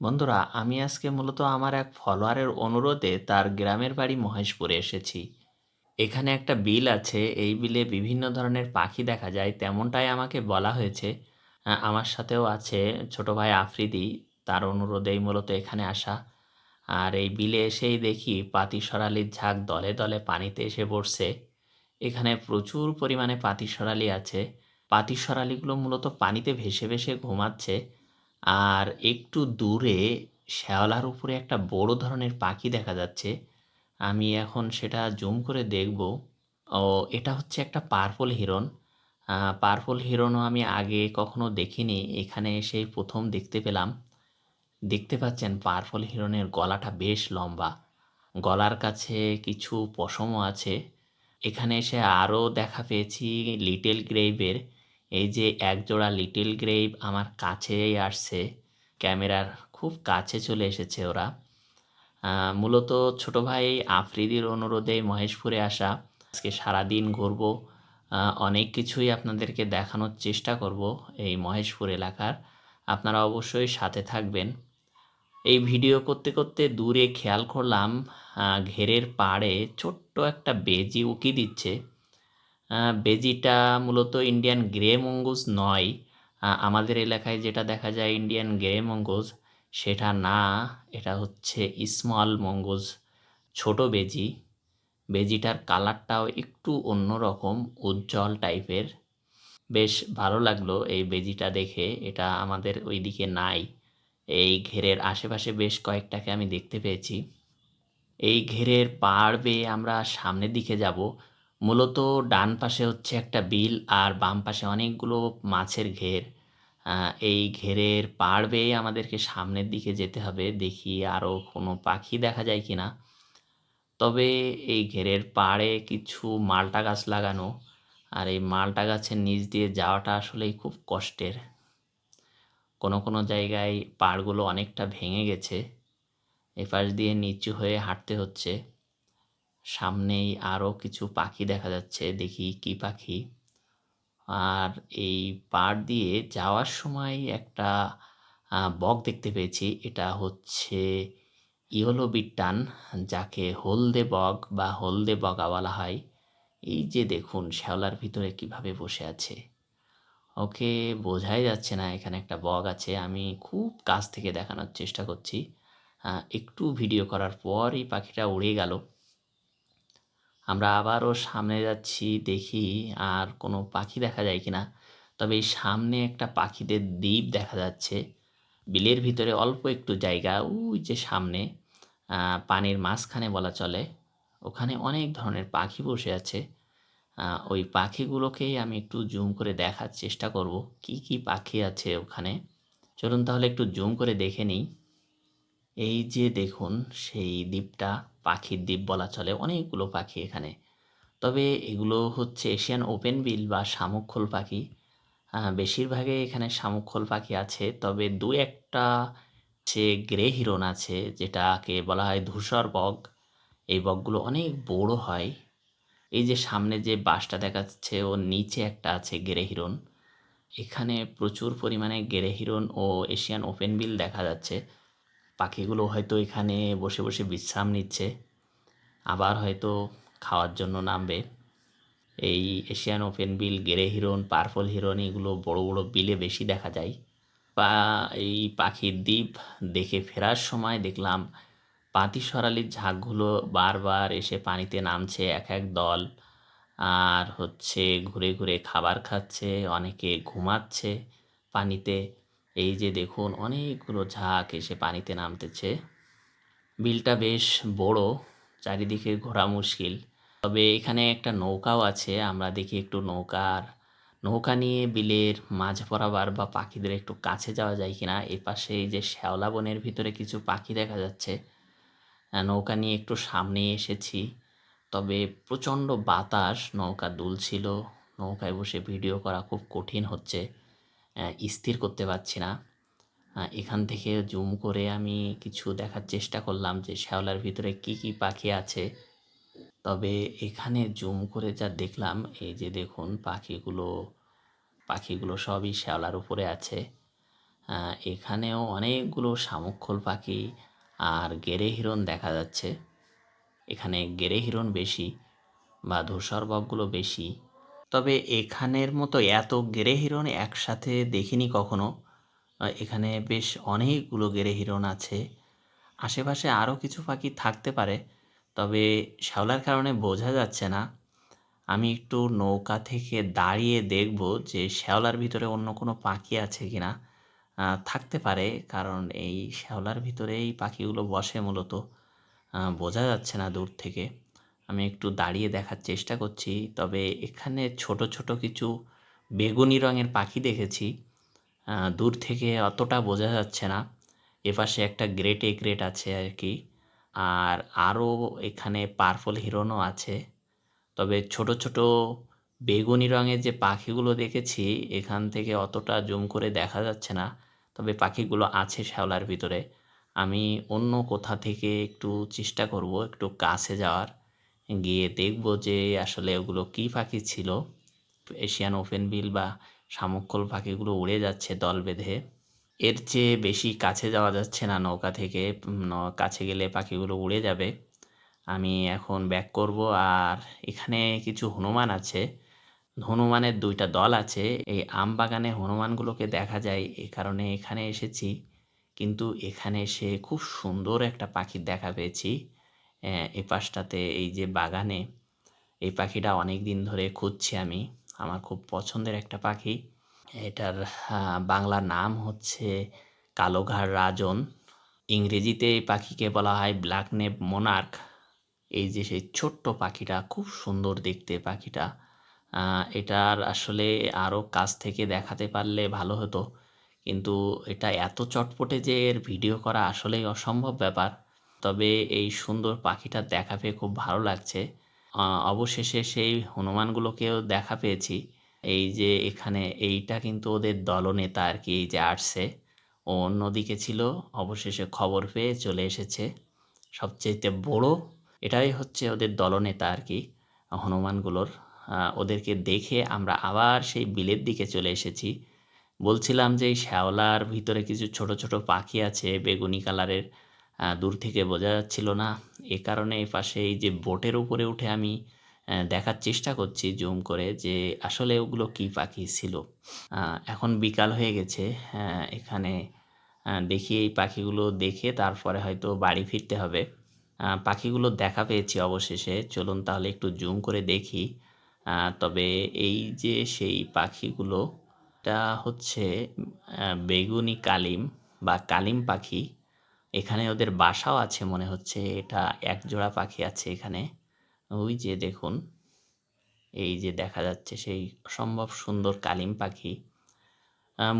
বন্ধুরা, আমি আজকে মূলত আমার এক ফলোয়ারের অনুরোধে তার গ্রামের বাড়ি মহেশপুরে এসেছি। এখানে একটা বিল আছে, এই বিলে বিভিন্ন ধরনের পাখি দেখা যায়, তেমনটাই আমাকে বলা হয়েছে। আমার সাথেও আছে ছোট ভাই আফ্রিদি, তার অনুরোধেই মূলত এখানে আসা। আর এই বিলে এসেই দেখি পাতি সরালির ঝাঁক দলে দলে পানিতে এসে পড়ছে। এখানে প্রচুর পরিমাণে পাতি সরালি আছে। পাতি সরালিগুলো মূলত পানিতে ভেসে ভেসে ঘুমাচ্ছে। আর একটু দূরে শ্যাওলার উপরে একটা বড় ধরনের পাখি দেখা যাচ্ছে। আমি এখন সেটা জুম করে দেখব। ও, এটা হচ্ছে একটা পার্পল হিরন পার্পল হিরনও আমি আগে কখনো দেখিনি। এখানে এসে প্রথম দেখতে পেলাম। দেখতে পাচ্ছেন পার্পল হিরনের গলাটা বেশ লম্বা। গলার কাছে কিছু পশমও আছে। এখানে এসে আরও দেখা পেয়েছি লিটল গ্রেইভের। এই যে একজোড়া লিটল গ্রেইভ আমার কাছেই আসছে, ক্যামেরার খুব কাছে চলে এসেছে ওরা। মূলত ছোট ভাই আফ্রিদির অনুরোধে মহেশপুরে আসা। আজকে সারাদিন ঘুরবো অনেক কিছুই আপনাদেরকে দেখানোর চেষ্টা করব এই মহেশপুর এলাকার। আপনারা অবশ্যই সাথে থাকবেন। এই ভিডিও করতে করতে দূরে খেয়াল করলাম ঘেরের পাড়ে ছোট্ট একটা বেজি উকি দিচ্ছে। বেজিটা মূলত ইন্ডিয়ান গ্রে মঙ্গুস নয়। আমাদের এলাকায় যেটা দেখা যায় ইন্ডিয়ান গ্রে মঙ্গুস সেটা না, এটা হচ্ছে স্মল মঙ্গুস ছোট বেজি। বেজিটার কালারটাও একটু অন্যরকম, উজ্জ্বল টাইপের। বেশ ভালো লাগল এই বেজিটা দেখে, এটা আমাদের ওইদিকে নাই। এই ঘেরের আশেপাশে বেশ কয়েকটাকে আমি দেখতে পেয়েছি। এই ঘেরের পাড় বেয়ে আমরা সামনের দিকে যাব। মূলত ডান পাশে হচ্ছে একটা বিল আর বাম পাশে অনেকগুলো মাছের ঘের। এই ঘেরের পাড় বেয়ে আমাদেরকে সামনের দিকে যেতে হবে, দেখি আরও কোনো পাখি দেখা যায় কি না তবে এই ঘেরের পাড়ে কিছু মালটা গাছ লাগানো, আর এই মালটা গাছের নিচ দিয়ে যাওয়াটা আসলেই খুব কষ্টের। কোনো কোনো জায়গায় পাড়গুলো অনেকটা ভেঙে গেছে, এপাশ দিয়ে নিচু হয়ে হাঁটতে হচ্ছে। সামনেই আরও কিছু পাখি দেখা যাচ্ছে, দেখি কি পাখি। আর এই পাড় দিয়ে যাওয়ার সময় একটা বক দেখতে পেয়েছি। এটা হচ্ছে ইয়েলো বিটান যাকে হলদে বগ বা হলদে বগা বলা হয়। এই যে দেখুন, শ্যাওলার ভিতরে কীভাবে বসে আছে। ওকে, বোঝাই যাচ্ছে না এখানে একটা বগ আছে। আমি খুব কাছ থেকে দেখানোর চেষ্টা করছি। একটু ভিডিও করার পর এই পাখিটা উড়ে গেল। আমরা আবারও সামনে যাচ্ছি, দেখি আর কোনো পাখি দেখা যায় কি না তবে এই সামনে একটা পাখিদের দ্বীপ দেখা যাচ্ছে। বিলের ভিতরে অল্প একটু জায়গা, ওই যে সামনে পানির মাঝখানে বলা চলে। ওখানে অনেক ধরনের পাখি বসে আছে। ওই পাখিগুলোকেই আমি একটু জুম করে দেখার চেষ্টা করব। কি কি পাখি আছে ওখানে? চলুন তাহলে একটু জুম করে দেখে নিই। এই যে দেখুন সেই দ্বীপটা পাখির দ্বীপ বলা চলে অনেকগুলো পাখি এখানে। তবে এগুলো হচ্ছে এশিয়ান ওপেন বিল বা শামুকখোল পাখি। আহ, বেশিরভাগই এখানে শামুকখোল পাখি আছে তবে দু একটা হচ্ছে গ্রে হিরন আছে যেটাকে বলা হয় ধূসর বগ এই বগগুলো অনেক বড় হয়। এই যে সামনে যে বাসটা দেখাচ্ছে ওর নিচে একটা আছে গেরে হিরন এখানে প্রচুর পরিমাণে গেরে হিরন ও এশিয়ান ওপেন বিল দেখা যাচ্ছে। পাখিগুলো হয়তো এখানে বসে বসে বিশ্রাম নিচ্ছে। আবার হয়তো খাওয়ার জন্য নামবে। এই Asian openbill, grey heron purple heron এগুলো বড় বড় বিলে বেশি দেখা যায়। বা এই পাখির দ্বীপ দেখে ফেরার সময় দেখলাম পাতি সরালির ঝাঁকগুলো বারবার এসে পানিতে নামছে এক এক দল। আর হচ্ছে ঘুরে ঘুরে খাবার খাচ্ছে, অনেকে ঘুমাচ্ছে পানিতে। এই যে দেখুন, অনেকগুলো ঝাঁক এসে পানিতে নামতেছে। বিলটা বেশ বড়, চারিদিকে ঘোরা মুশকিল। তবে এখানে একটা নৌকাও আছে, আমরা দেখি একটু নৌকার, নৌকা নিয়ে বিলের মাঝ বরাবর বা পাখিদের একটু কাছে যাওয়া যায় কিনা এ পাশে এই যে শ্যাওলা বনের ভিতরে কিছু পাখি দেখা যাচ্ছে। নৌকা নিয়ে একটু সামনে এসেছি। তবে প্রচণ্ড বাতাস, নৌকা দুলছিল, নৌকায় বসে ভিডিও করা খুব কঠিন হচ্ছে। স্থির করতে পারছি না। এখান থেকে জুম করে আমি কিছু দেখার চেষ্টা করলাম যে শ্যাওলার ভিতরে কি কি পাখি আছে। তবে এখানে জুম করে যা দেখলাম, এই যে দেখুন পাখিগুলো পাখিগুলো সবই শ্যাওলার উপরে আছে। এখানেও অনেকগুলো শামুকখোল পাখি আর গেরে হিরণ দেখা যাচ্ছে। এখানে গেরে হিরণ বেশি বা ধূসর বকগুলো বেশি। তবে এখানের মতো এত গেরে হিরণ একসাথে দেখিনি কখনো। এখানে বেশ অনেকগুলো গেরে হিরণ আছে। আশেপাশে আরও কিছু পাখি থাকতে পারে, তবে শ্যাওলার কারণে বোঝা যাচ্ছে না। আমি একটু নৌকা থেকে দাঁড়িয়ে দেখব যে শ্যাওলার ভিতরে অন্য কোনো পাখি আছে কি না থাকতে পারে, কারণ এই শ্যাওলার ভিতরে এই পাখিগুলো বসে মূলত। বোঝা যাচ্ছে না দূর থেকে। আমি একটু দাঁড়িয়ে দেখার চেষ্টা করছি, তবে এখানে ছোট ছোট কিছু বেগুনি রঙের পাখি দেখেছি। দূর থেকে অতটা বোঝা যাচ্ছে না। এপাশে একটা গ্রেট এগ্রেট আছে আর কি আর আরও এখানে পার্পল হিরনও আছে। তবে ছোট ছোট বেগুনি রঙের যে পাখিগুলো দেখেছি, এখান থেকে অতটা জুম করে দেখা যাচ্ছে না। তবে পাখিগুলো আছে শ্যাওলার ভিতরে। আমি অন্য কোথা থেকে একটু চেষ্টা করব, একটু কাছে যাওয়ার। গিয়ে দেখব যে আসলে ওগুলো কী পাখি ছিল। এশিয়ান ওপেন বিল বা শামুকখোল পাখিগুলো উড়ে যাচ্ছে দল বেঁধে। এর চেয়ে বেশি কাছে যাওয়া যাচ্ছে না নৌকা থেকে কাছে গেলে পাখিগুলো উড়ে যাবে। আমি এখন ব্যাক করব আর এখানে কিছু হনুমান আছে। হনুমানের দুইটা দল আছে। এই আম বাগানে হনুমানগুলোকে দেখা যায়, এ কারণে এখানে এসেছি। কিন্তু এখানে এসে খুব সুন্দর একটা পাখি দেখা পেয়েছি। এ পাশটাতে এই যে বাগানে এই পাখিটা অনেক দিন ধরে খুঁজছি আমি। আমার খুব পছন্দের একটা পাখি। এটার বাংলা নাম হচ্ছে কালোঘাড় রাজন। ইংরেজিতে এই পাখিকে বলা হয় ব্ল্যাক নেপ মোনার্ক। এই যে সেই ছোট্ট পাখিটা, খুব সুন্দর দেখতে পাখিটা। এটার আসলে আরও কাছ থেকে দেখাতে পারলে ভালো হতো। কিন্তু এটা এত চটপটে যে এর ভিডিও করা আসলেই অসম্ভব ব্যাপার। তবে এই সুন্দর পাখিটা দেখা পেয়ে খুব ভালো লাগছে। অবশেষে সেই হনুমানগুলোকেও দেখা পেয়েছি। এই যে এখানে এইটা কিন্তু ওদের দলনেতা আর কি এই যে আসছে। ও অন্যদিকে ছিল, অবশেষে খবর পেয়ে চলে এসেছে। সবচেয়ে বড় এটাই হচ্ছে ওদের দলনেতা আর কি হনুমানগুলোর ওদেরকে দেখে আমরা আবার সেই বিলের দিকে চলে এসেছি। বলছিলাম যে এই শ্যাওলার ভিতরে কিছু ছোট ছোট পাখি আছে, বেগুনি কালারের। দূর থেকে বোঝা যাচ্ছিল না। এ কারণে এই পাশে এই যে বোটের উপরে উঠে আমি দেখার চেষ্টা করছি জুম করে যে আসলে ওগুলো কী পাখি ছিল। এখন বিকাল হয়ে গেছে এখানে দেখি এই পাখিগুলো দেখে তারপরে হয়তো বাড়ি ফিরতে হবে। পাখিগুলো দেখা পেয়েছি অবশেষে, চলুন তাহলে একটু জুম করে দেখি। তবে এই যে সেই পাখিগুলো এটা হচ্ছে বেগুনি কালিম বা কালিম পাখি। এখানে ওদের বাসাও আছে মনে হচ্ছে, এটা এক জোড়া পাখি আছে এখানে। ওই যে দেখুন, এই যে দেখা যাচ্ছে সেই অসম্ভব সুন্দর কালিম পাখি।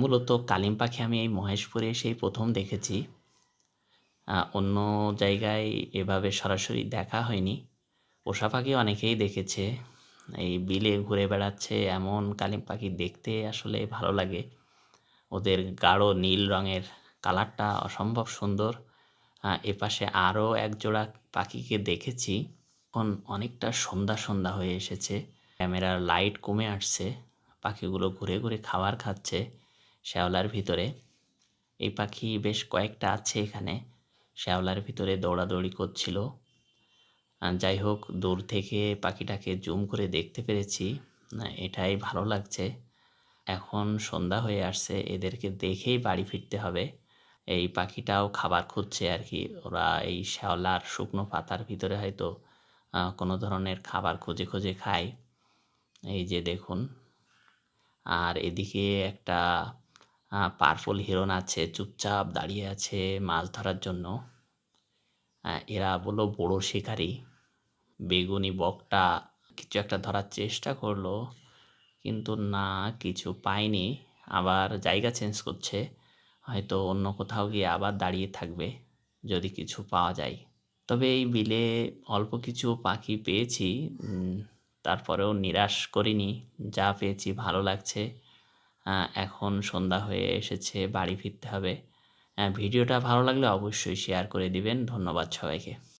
মূলত কালিম পাখি আমি এই মহেশপুরে এসেই প্রথম দেখেছি। অন্য জায়গায় এভাবে সরাসরি দেখা হয়নি। পোষা পাখি অনেকেই দেখেছে। এই বিলে ঘুরে বেড়াচ্ছে, এমন কালিম পাখি দেখতে আসলে ভালো লাগে। ওদের গাঢ় নীল রঙের কালারটা অসম্ভব সুন্দর। এপাশে আরও এক জোড়া পাখিকে দেখেছি। এখন অনেকটা সন্ধ্যা সন্ধ্যা হয়ে এসেছে। ক্যামেরার লাইট কমে আসছে। পাখিগুলো ঘুরে ঘুরে খাবার খাচ্ছে শ্যাওলার ভিতরে। এই পাখি বেশ কয়েকটা আছে এখানে। শ্যাওলার ভিতরে দৌড়াদৌড়ি করছিল। যাই হোক, দূর থেকে পাখিটাকে জুম করে দেখতে পেরেছি। এটাই ভালো লাগছে। এখন সন্ধ্যা হয়ে আসছে। এদেরকে দেখেই বাড়ি ফিরতে হবে। এই পাখিটাও খাবার খুঁজছে আর কি ওরা এই শ্যাওলার শুকনো পাতার ভিতরে হয়তো কোনো ধরনের খাবার খুঁজে খুঁজে খায়। এই যে দেখুন। আর এদিকে একটা পার্পল হিরন আছে, চুপচাপ দাঁড়িয়ে আছে মাছ ধরার জন্য। এরা বলল, বড় শিকারী। বেগুনি বকটা কিছু একটা ধরার চেষ্টা করল, কিন্তু না, কিছু পায়নি। আবার জায়গা চেঞ্জ করছে। হয়তো অন্য কোথাও গিয়ে আবার দাঁড়িয়ে থাকবে যদি কিছু পাওয়া যায়। তবে এই বিলে অল্প কিছু পাখি পেয়েছি তারপরেও নিরাশ করিনি। যা পেয়েছি ভালো লাগছে। এখন সন্ধ্যা হয়ে এসেছে, বাড়ি ফিরতে হবে। ভিডিওটা ভালো লাগলে অবশ্যই শেয়ার করে দিবেন। ধন্যবাদ সবাইকে।